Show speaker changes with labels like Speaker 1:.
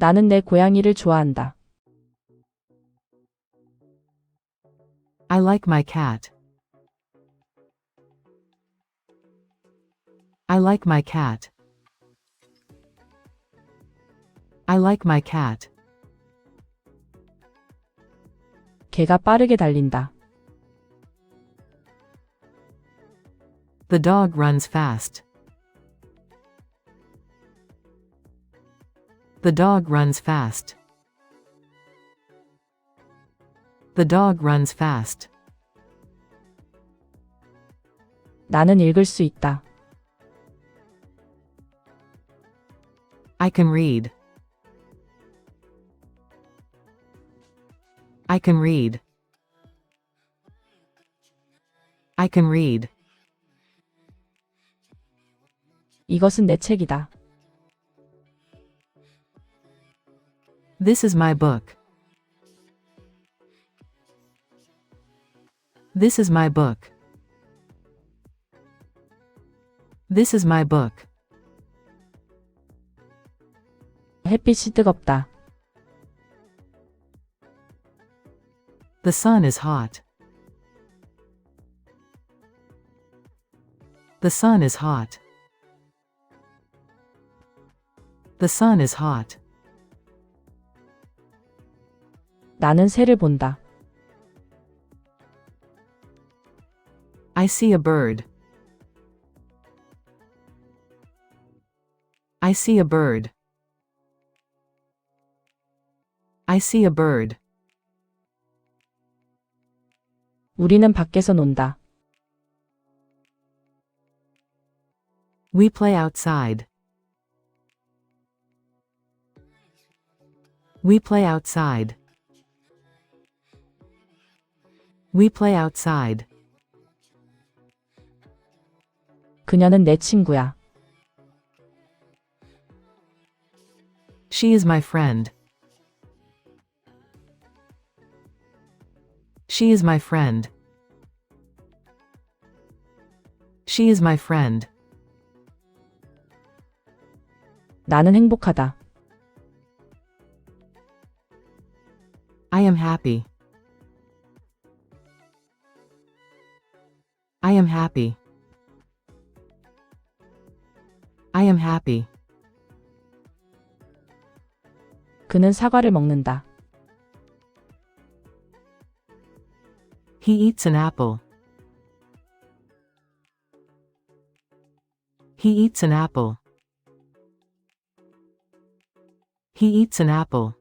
Speaker 1: 나는 내 고양이를 좋아한다.
Speaker 2: I like my cat. I like my cat. I like my cat.
Speaker 1: 개가 빠르게 달린다.
Speaker 2: The dog runs fast. The dog runs fast. The dog runs fast.
Speaker 1: 나는 읽을 수 있다.
Speaker 2: I can read. I can read. I can read.
Speaker 1: 이것은 내 책이다.
Speaker 2: This is my book. This is my book. This is my book.
Speaker 1: 햇빛이 뜨겁다.
Speaker 2: The sun is hot. The sun is hot. The sun is hot.
Speaker 1: 나는 새를 본다.
Speaker 2: I see a bird. I see a bird. I see a bird.
Speaker 1: 우리는 밖에서 논다.
Speaker 2: We play outside. We play outside. We play outside.
Speaker 1: 그녀는 내 친구야.
Speaker 2: She is my friend. She is my friend. She is my friend.
Speaker 1: 나는 행복하다.
Speaker 2: I am happy. I am happy. I am happy.
Speaker 1: 그는 사과를 먹는다.
Speaker 2: He eats an apple. He eats an apple. He eats an apple.